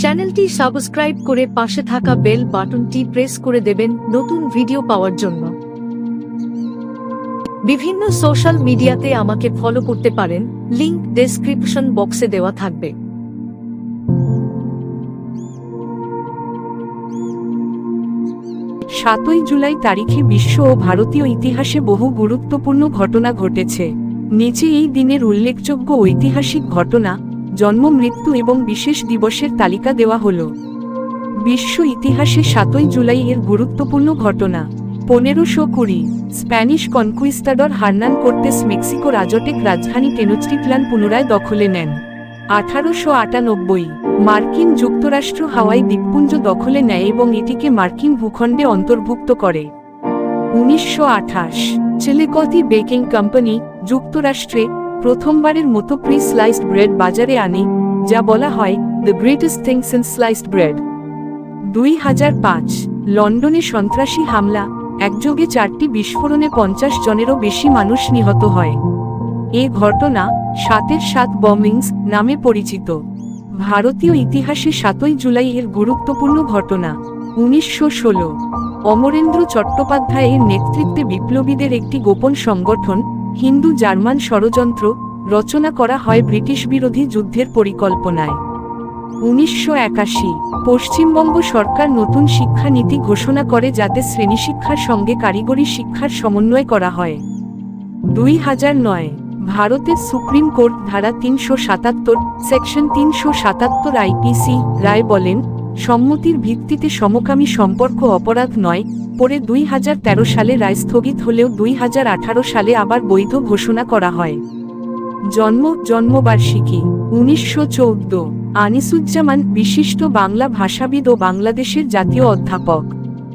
চ্যানেলটি সাবস্ক্রাইব করে পাশে থাকা বেল বাটনটি প্রেস করে দেবেন নতুন ভিডিও পাওয়ার জন্য। বিভিন্ন সোশ্যাল মিডিয়াতে আমাকে ফলো করতে পারেন, লিংক ডেসক্রিপশন বক্সে দেওয়া থাকবে। সাতই জুলাই তারিখে বিশ্ব ও ভারতীয় ইতিহাসে বহু গুরুত্বপূর্ণ ঘটনা ঘটেছে। নিচে এই দিনের উল্লেখযোগ্য ঐতিহাসিক ঘটনা জন্ম, মৃত্যু এবং বিশেষ দিবসের তালিকা দেওয়া হল। বিশ্ব ইতিহাসে সাতই জুলাই এর গুরুত্বপূর্ণ ঘটনা। পনেরোশো কুড়ি, Spanish conquistador Hernan Cortes Mexico রাজটেক রাজধানী টেনোচটিটলান পুনরায় দখলে নেন। আঠারোশো আটানব্বই, মার্কিন যুক্তরাষ্ট্র হাওয়াই দ্বীপপুঞ্জ দখলে নেয় এবং এটিকে মার্কিন ভূখণ্ডে অন্তর্ভুক্ত করে। উনিশশো আঠাশ চিলিকতি বেকিং কোম্পানি যুক্তরাষ্ট্রে প্রথমবারের মতো প্রি স্লাইসড ব্রেড বাজারে আনে, যা বলা হয় the greatest things in sliced bread দুই হাজার পাঁচ, লন্ডনে সন্ত্রাসী হামলা, একযোগে চারটি বিস্ফোরণে পঞ্চাশ জনেরও বেশি মানুষ নিহত হয়। এ ঘটনা, সাতের সাত বমিংস নামে পরিচিত। ভারতীয় ইতিহাসে সাতই জুলাই এর গুরুত্বপূর্ণ ঘটনা। উনিশশো ষোলো, অমরেন্দ্র চট্টোপাধ্যায়ের নেতৃত্বে বিপ্লবীদের একটি গোপন সংগঠন হিন্দু জার্মান ষড়যন্ত্র রচনা করা হয় ব্রিটিশ বিরোধী যুদ্ধের পরিকল্পনায়। উনিশশো একাশি, পশ্চিমবঙ্গ সরকার নতুন শিক্ষানীতি ঘোষণা করে যাতে শ্রেণীশিক্ষার সঙ্গে কারিগরি শিক্ষার সমন্বয় করা হয়। দুই হাজার নয়, ভারতের সুপ্রিম কোর্ট ধারা তিনশো সাতাত্তর, সেকশন তিনশো সাতাত্তর আইপিসি, রায় বলেন সম্মতির ভিত্তিতে সমকামী সম্পর্ক অপরাধ নয়, পরে দুই হাজার তেরো সালে রায় স্থগিত হলেও দুই হাজার আঠারো সালে আবার বৈধ ঘোষণা করা হয়। জন্ম, জন্মবার্ষিকী, উনিশশো চৌদ্দ, আনিসুজ্জামান, বিশিষ্ট বাংলা ভাষাবিদ ও বাংলাদেশের জাতীয় অধ্যাপক।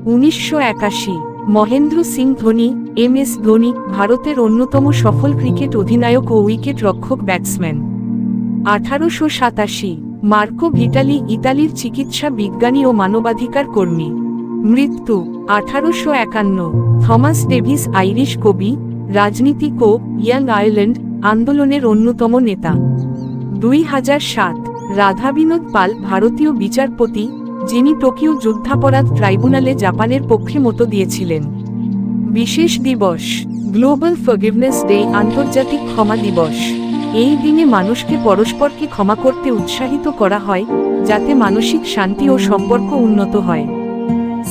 উনিশশো একাশি, মহেন্দ্র সিং ধোনি, এম এস ধোনি, ভারতের অন্যতম সফল ক্রিকেট অধিনায়ক ও উইকেট রক্ষক ব্যাটসম্যান। আঠারোশো সাতাশি মার্কো ভিটালি, ইতালির চিকিৎসা বিজ্ঞানী ও মানবাধিকার কর্মী। মৃত্যু, আঠারোশো একান্ন। থমাস ডেভিস, আইরিশ কবি, রাজনীতিক ও ইয়াং আয়ারল্যান্ড আন্দোলনের অন্যতম নেতা। দুই হাজার সাত রাধাবিনোদ পাল, ভারতীয় বিচারপতি, যিনি টোকিও যুদ্ধাপরাধ ট্রাইব্যুনালে জাপানের পক্ষে মতো দিয়েছিলেন। বিশেষ দিবস, গ্লোবাল ফরগিভনেস ডে, আন্তর্জাতিক ক্ষমা দিবস। এই দিনে মানুষকে পরস্পরকে ক্ষমা করতে উৎসাহিত করা হয়, যাতে মানসিক শান্তি ও সম্পর্ক উন্নত হয়।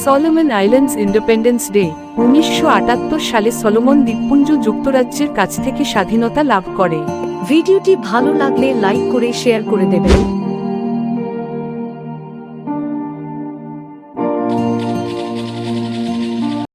সলোমন আইল্যান্ডস ইন্ডিপেন্ডেন্স ডে, উনিশশো আটাত্তর সালে সলোমন দ্বীপপুঞ্জ যুক্তরাজ্যের কাছ থেকে স্বাধীনতা লাভ করে। ভিডিওটি ভালো লাগলে লাইক করে, শেয়ার করে দেবেন।